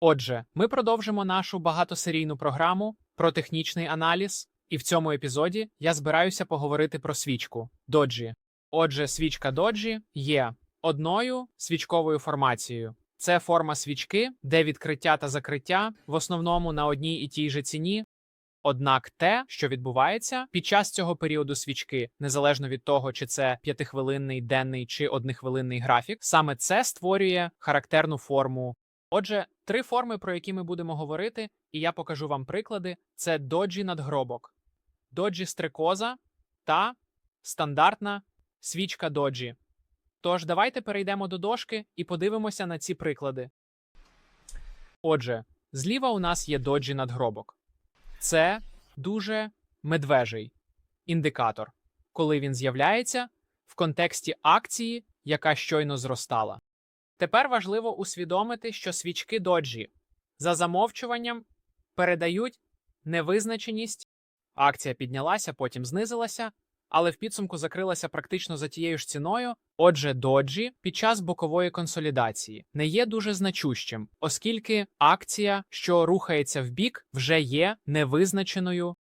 Отже, ми продовжимо нашу багатосерійну програму про технічний аналіз, і в цьому епізоді я збираюся поговорити про свічку доджі. Отже, свічка доджі є одною свічковою формацією. Це форма свічки, де відкриття та закриття в основному на одній і тій же ціні. Однак те, що відбувається під час цього періоду свічки, незалежно від того, чи це п'ятихвилинний, денний чи однихвилинний графік, саме це створює характерну форму. Отже, три форми, про які ми будемо говорити, і я покажу вам приклади: це доджі надгробок, доджі стрикоза та стандартна свічка доджі. Тож давайте перейдемо до дошки і подивимося на ці приклади. Отже, зліва у нас є доджі надгробок. Це дуже медвежий індикатор, коли він з'являється в контексті акції, яка щойно зростала. Тепер важливо усвідомити, що свічки доджі за замовчуванням передають невизначеність. Акція піднялася, потім знизилася, але в підсумку закрилася практично за тією ж ціною. Отже, доджі під час бокової консолідації не є дуже значущим, оскільки акція, що рухається в бік, вже є невизначеною.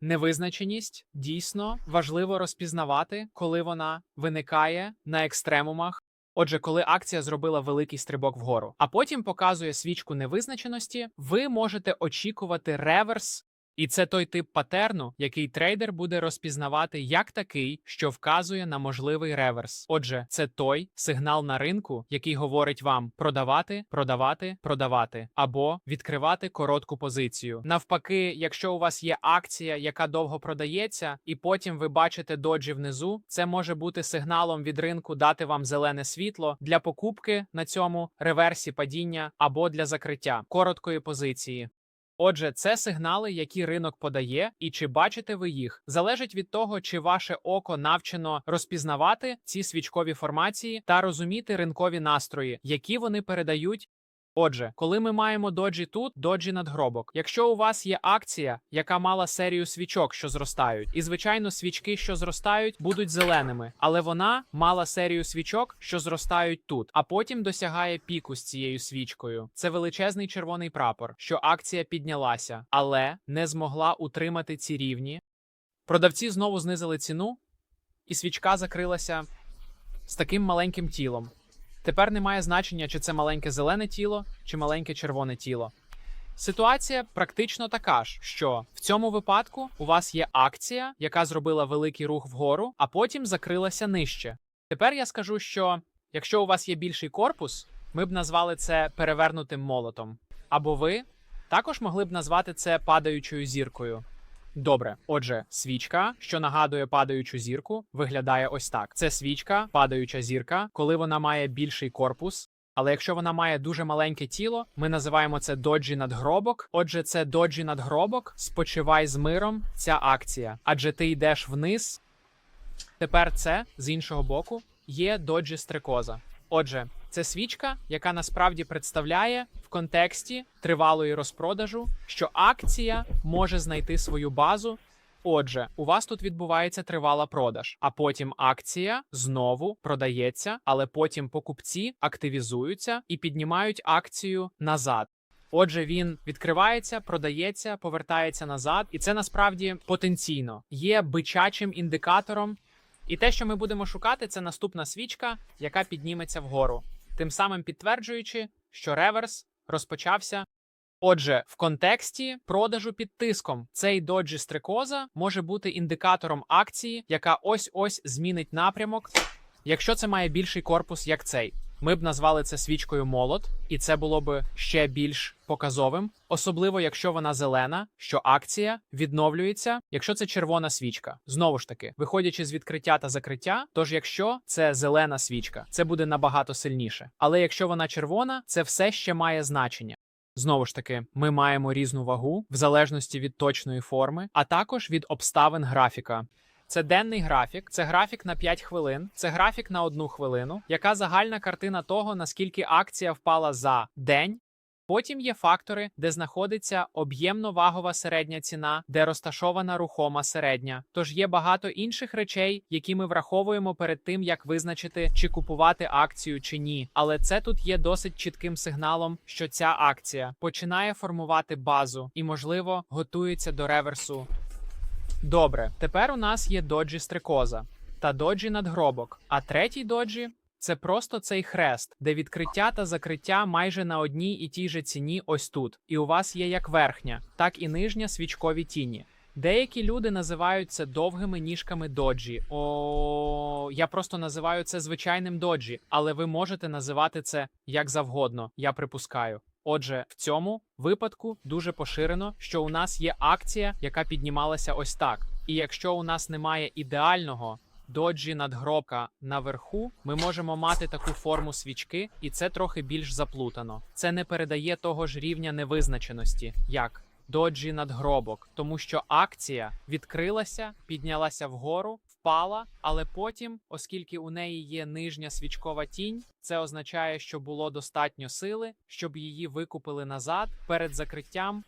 Невизначеність дійсно важливо розпізнавати, коли вона виникає на екстремумах. Отже, коли акція зробила великий стрибок вгору, а потім показує свічку невизначеності, ви можете очікувати реверс і це той тип патерну, який трейдер буде розпізнавати як такий, що вказує на можливий реверс. Отже, це той сигнал на ринку, який говорить вам продавати, продавати, продавати або відкривати коротку позицію. Навпаки, якщо у вас є акція, яка довго продається, і потім ви бачите доджі внизу, це може бути сигналом від ринку дати вам зелене світло для покупки на цьому реверсі падіння або для закриття короткої позиції. Отже, це сигнали, які ринок подає, і чи бачите ви їх, залежить від того, чи ваше око навчено розпізнавати ці свічкові формації та розуміти ринкові настрої, які вони передають. Отже, коли ми маємо доджі тут, доджі надгробок. Якщо у вас є акція, яка мала серію свічок, що зростають, і звичайно, свічки, що зростають, будуть зеленими, але вона мала серію свічок, що зростають тут, а потім досягає піку з цією свічкою. Це величезний червоний прапор, що акція піднялася, але не змогла утримати ці рівні. Продавці знову знизили ціну, і свічка закрилася з таким маленьким тілом. Тепер немає значення, чи це маленьке зелене тіло, чи маленьке червоне тіло. Ситуація практично така ж, що в цьому випадку у вас є акція, яка зробила великий рух вгору, а потім закрилася нижче. Тепер я скажу, що якщо у вас є більший корпус, ми б назвали це перевернутим молотом. Або ви також могли б назвати це падаючою зіркою. Добре, отже, свічка, що нагадує падаючу зірку, виглядає ось так: це свічка, падаюча зірка, коли вона має більший корпус. Але якщо вона має дуже маленьке тіло, ми називаємо це доджі надгробок. Отже, це доджі надгробок. Спочивай з миром ця акція, адже ти йдеш вниз. Тепер це з іншого боку є доджі стрикоза. Отже, це свічка, яка насправді представляє в контексті тривалої розпродажу, що акція може знайти свою базу. Отже, у вас тут відбувається тривала продаж, а потім акція знову продається, але потім покупці активізуються і піднімають акцію назад. Отже, він відкривається, продається, повертається назад, і це насправді потенційно є бичачим індикатором. І те, що ми будемо шукати, це наступна свічка, яка підніметься вгору тим самим підтверджуючи, що реверс розпочався. Отже, в контексті продажу під тиском цей доджі стрикоза може бути індикатором акції, яка ось ось змінить напрямок, якщо це має більший корпус, як цей. Ми б назвали це свічкою молот, і це було б ще більш показовим, особливо якщо вона зелена, що акція відновлюється, якщо це червона свічка. Знову ж таки, виходячи з відкриття та закриття, тож якщо це зелена свічка, це буде набагато сильніше. Але якщо вона червона, це все ще має значення. Знову ж таки, ми маємо різну вагу в залежності від точної форми, а також від обставин графіка. Це денний графік, це графік на 5 хвилин, це графік на 1 хвилину. Яка загальна картина того, наскільки акція впала за день Потім є фактори, де знаходиться об'ємно-вагова середня ціна, де розташована рухома середня. Тож є багато інших речей, які ми враховуємо перед тим, як визначити, чи купувати акцію чи ні. Але це тут є досить чітким сигналом, що ця акція починає формувати базу і, можливо, готується до реверсу. Добре, тепер у нас є доджі стрикоза та доджі надгробок, а третій доджі це просто цей хрест, де відкриття та закриття майже на одній і тій же ціні ось тут. І у вас є як верхня, так і нижня свічкові тіні. Деякі люди називають це довгими ніжками доджі. О, я просто називаю це звичайним доджі, але ви можете називати це як завгодно, я припускаю. Отже, в цьому випадку дуже поширено, що у нас є акція, яка піднімалася ось так. І якщо у нас немає ідеального доджі надгробка наверху, ми можемо мати таку форму свічки, і це трохи більш заплутано. Це не передає того ж рівня невизначеності, як доджі надгробок, тому що акція відкрилася, піднялася вгору, впала, але потім, оскільки у неї є нижня свічкова тінь, це означає, що було достатньо сили, щоб її викупили назад перед закриттям.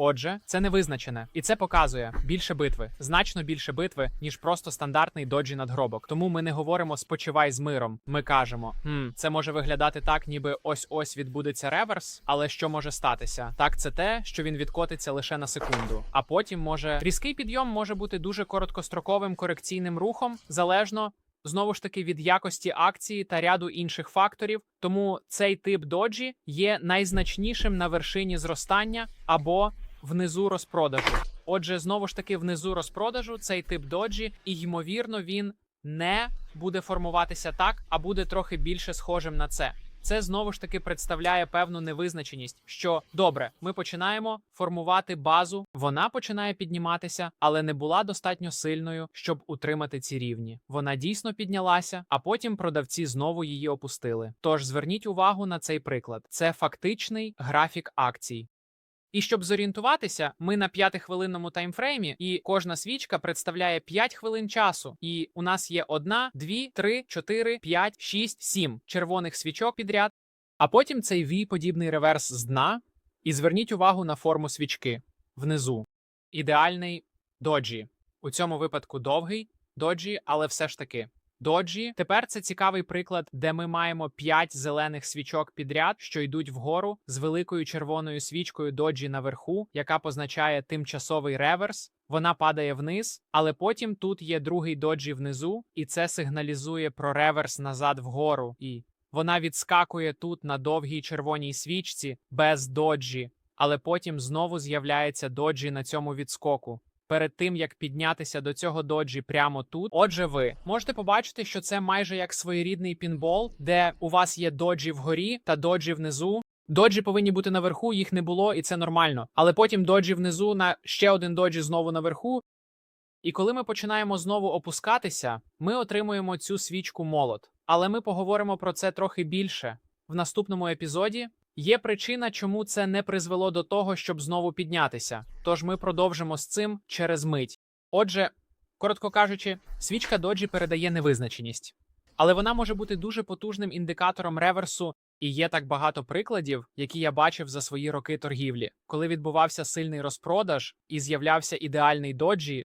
Отже, це не визначене, і це показує більше битви, значно більше битви, ніж просто стандартний доджі надгробок. Тому ми не говоримо спочивай з миром. Ми кажемо, хм, це може виглядати так, ніби ось ось відбудеться реверс, але що може статися? Так, це те, що він відкотиться лише на секунду, а потім може різкий підйом може бути дуже короткостроковим корекційним рухом, залежно. Знову ж таки від якості акції та ряду інших факторів, тому цей тип доджі є найзначнішим на вершині зростання або внизу розпродажу. Отже, знову ж таки, внизу розпродажу цей тип доджі, і ймовірно, він не буде формуватися так, а буде трохи більше схожим на це. Це знову ж таки представляє певну невизначеність, що добре, ми починаємо формувати базу, вона починає підніматися, але не була достатньо сильною, щоб утримати ці рівні. Вона дійсно піднялася, а потім продавці знову її опустили. Тож зверніть увагу на цей приклад: це фактичний графік акцій. І щоб зорієнтуватися, ми на п'ятихвилинному таймфреймі, і кожна свічка представляє 5 хвилин часу. І у нас є одна, дві, три, чотири, п'ять, шість, сім червоних свічок підряд. А потім цей V-подібний реверс з дна. І зверніть увагу на форму свічки внизу. Ідеальний доджі. У цьому випадку довгий доджі, але все ж таки. Доджі. Тепер це цікавий приклад, де ми маємо 5 зелених свічок підряд, що йдуть вгору з великою червоною свічкою доджі наверху, яка позначає тимчасовий реверс. Вона падає вниз, але потім тут є другий доджі внизу, і це сигналізує про реверс назад вгору. І вона відскакує тут на довгій червоній свічці без доджі, але потім знову з'являється доджі на цьому відскоку перед тим як піднятися до цього доджі прямо тут. Отже, ви можете побачити, що це майже як своєрідний пінбол, де у вас є доджі вгорі та доджі внизу. Доджі повинні бути наверху, їх не було, і це нормально. Але потім доджі внизу на ще один доджі знову наверху. І коли ми починаємо знову опускатися, ми отримуємо цю свічку молот. Але ми поговоримо про це трохи більше в наступному епізоді. Є причина, чому це не призвело до того, щоб знову піднятися. Тож ми продовжимо з цим через мить. Отже, коротко кажучи, свічка доджі передає невизначеність, але вона може бути дуже потужним індикатором реверсу, і є так багато прикладів, які я бачив за свої роки торгівлі, коли відбувався сильний розпродаж і з'являвся ідеальний доджі,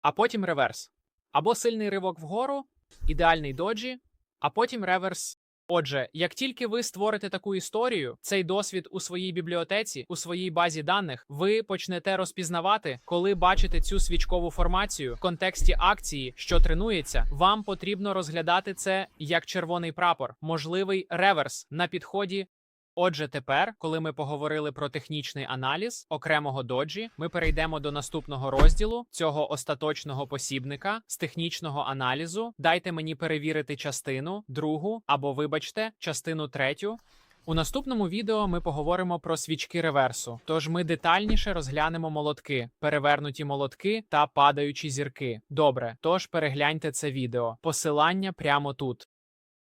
а потім реверс. Або сильний ривок вгору, ідеальний доджі, а потім реверс Отже, як тільки ви створите таку історію, цей досвід у своїй бібліотеці, у своїй базі даних, ви почнете розпізнавати, коли бачите цю свічкову формацію в контексті акції, що тренується, вам потрібно розглядати це як червоний прапор, можливий реверс на підході Отже, тепер, коли ми поговорили про технічний аналіз окремого доджі, ми перейдемо до наступного розділу цього остаточного посібника з технічного аналізу. Дайте мені перевірити частину, другу або, вибачте, частину третю. У наступному відео ми поговоримо про свічки реверсу. Тож ми детальніше розглянемо молотки, перевернуті молотки та падаючі зірки. Добре, тож перегляньте це відео. Посилання прямо тут.